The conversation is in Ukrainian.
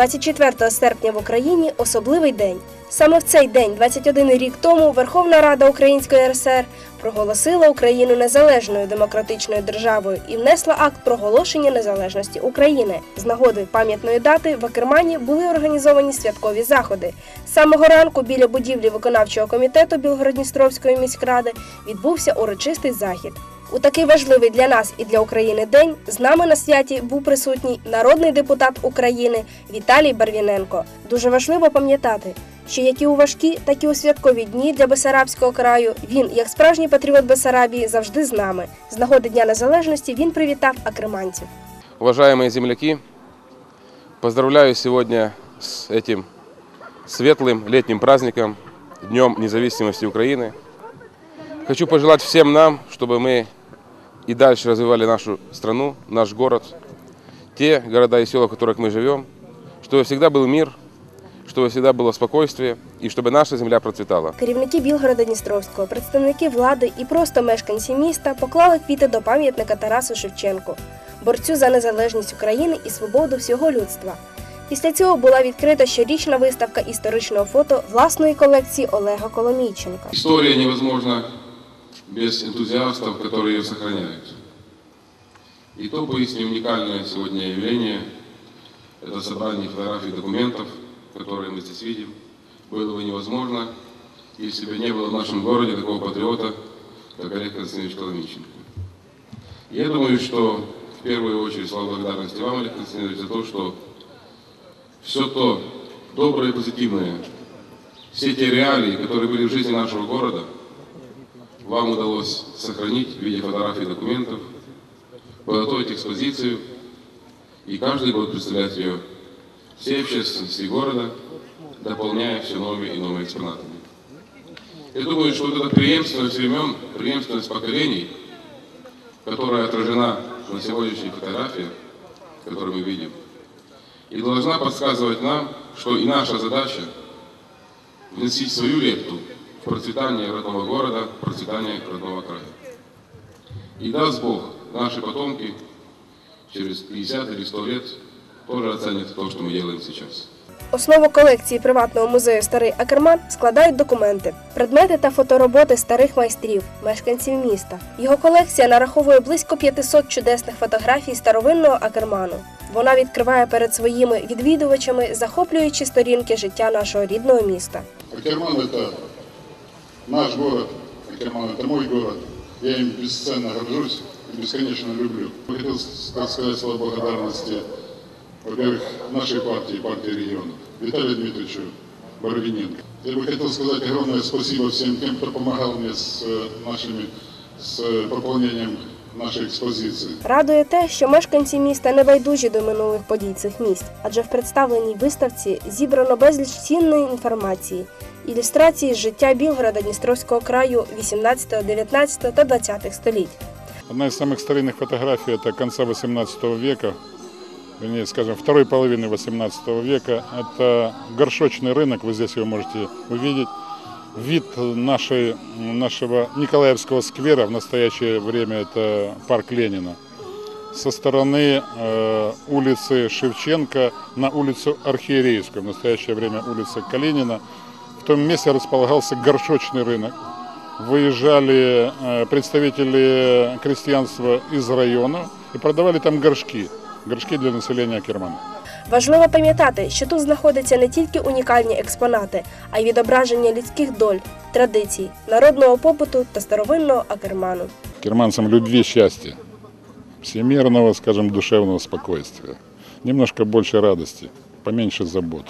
24 серпня в Україні особливий день. Саме в цей день, 21 рік тому, Верховна Рада Української РСР проголосила Україну незалежною демократичною державою і внесла акт проголошення незалежності України. З нагоди пам'ятної дати в Акермані були організовані святкові заходи. Самого ранку біля будівлі виконавчого комітету Білгородністровської міськради відбувся урочистий захід. У такий важливий для нас і для України день з нами на святі був присутній народний депутат України Віталій Барвіненко. Дуже важливо пам'ятати, що як і у важкі, так і у святкові дні для Бесарабського краю він, як справжній патріот Бесарабії, завжди з нами. З нагоди Дня Незалежності він привітав акреманців. Уважаемые земляки, поздравляю сегодня с этим светлым летним праздником, Днем независимости Украины. Хочу пожелать всем нам, чтобы мы и дальше развивали нашу страну, наш город, те города и села, в которых мы живем, чтобы всегда был мир, чтобы всегда было спокойствие и чтобы наша земля процветала. Керівники Білгорода Дністровського, представники влади і просто мешканці міста поклали квіти до пам'ятника Тарасу Шевченку, борцю за незалежність України і свободу всього людства. Після цього була відкрита щорічна виставка історичного фото власної колекції Олега Коломійченка. История невозможна без энтузиастов, которые ее сохраняют. И то поистине уникальное сегодня явление – это собрание фотографий документов, которые мы здесь видим. Было бы невозможно, если бы не было в нашем городе такого патриота, как Олег Константинович Коломиченко. Я думаю, что в первую очередь слова благодарности вам, Олег Константинович, за то, что все то доброе и позитивное, все те реалии, которые были в жизни нашего города, вам удалось сохранить в виде фотографий и документов, подготовить экспозицию, и каждый год представлять ее всей общественности города, дополняя все новыми и новыми экспонатами. Я думаю, что вот эта преемственность времен, преемственность поколений, которая отражена на сегодняшней фотографии, которую мы видим, и должна подсказывать нам, что и наша задача вносить свою лепту процветание родного города, процветание родного края. И даст Бог, наши потомки через 50 или 100 лет тоже оценят то, что мы делаем сейчас. Основу колекції приватного музею Старий Акерман складають документи, предмети та фотороботи старих майстрів, мешканців міста. Його колекція нараховує близько 500 чудесних фотографій старовинного Акерману. Вона відкриває перед своїми відвідувачами захоплюючі сторінки життя нашого рідного міста. Акерман – это наш город, Акерман – это мой город. Я им бесценно горжусь и бесконечно люблю. Я хотел так сказать слова благодарности, во-первых, нашей партии, партии регионов, Виталию Дмитриевичу Боровиненко. Я бы хотел сказать огромное спасибо всем тем, кто помогал мне с э, нашими, с э, пополнением нашей экспозиции. Радує те, що мешканці міста не байдужі до минулих подій цих місць, адже в представленій виставці зібрано безліч цінної інформації, ілюстрації з життя Білгорода Дністровського краю 18, 19 та 20 століть. Одна из самых старинных фотографий это конца 18 века, вернее, скажем, второй половины 18 века. Это горшочный рынок, вы здесь его можете увидеть. Вид нашей, нашего Николаевского сквера в настоящее время это парк Ленина. Со стороны э, улицы Шевченко на улицу Архиерейскую, в настоящее время улица Калинина. В том месте располагался горшочный рынок выезжали э, представители крестьянства из района и продавали там горшки, горшки для населения Кермана. Важливо пам'ятати, що тут знаходяться не тільки унікальні експонати, а й відображення людських доль, традицій, народного побуту та старовинного акерману. Керманцам любви, счастья, всемирного, скажем, душевного спокойствия, немножко больше радости, поменьше забот.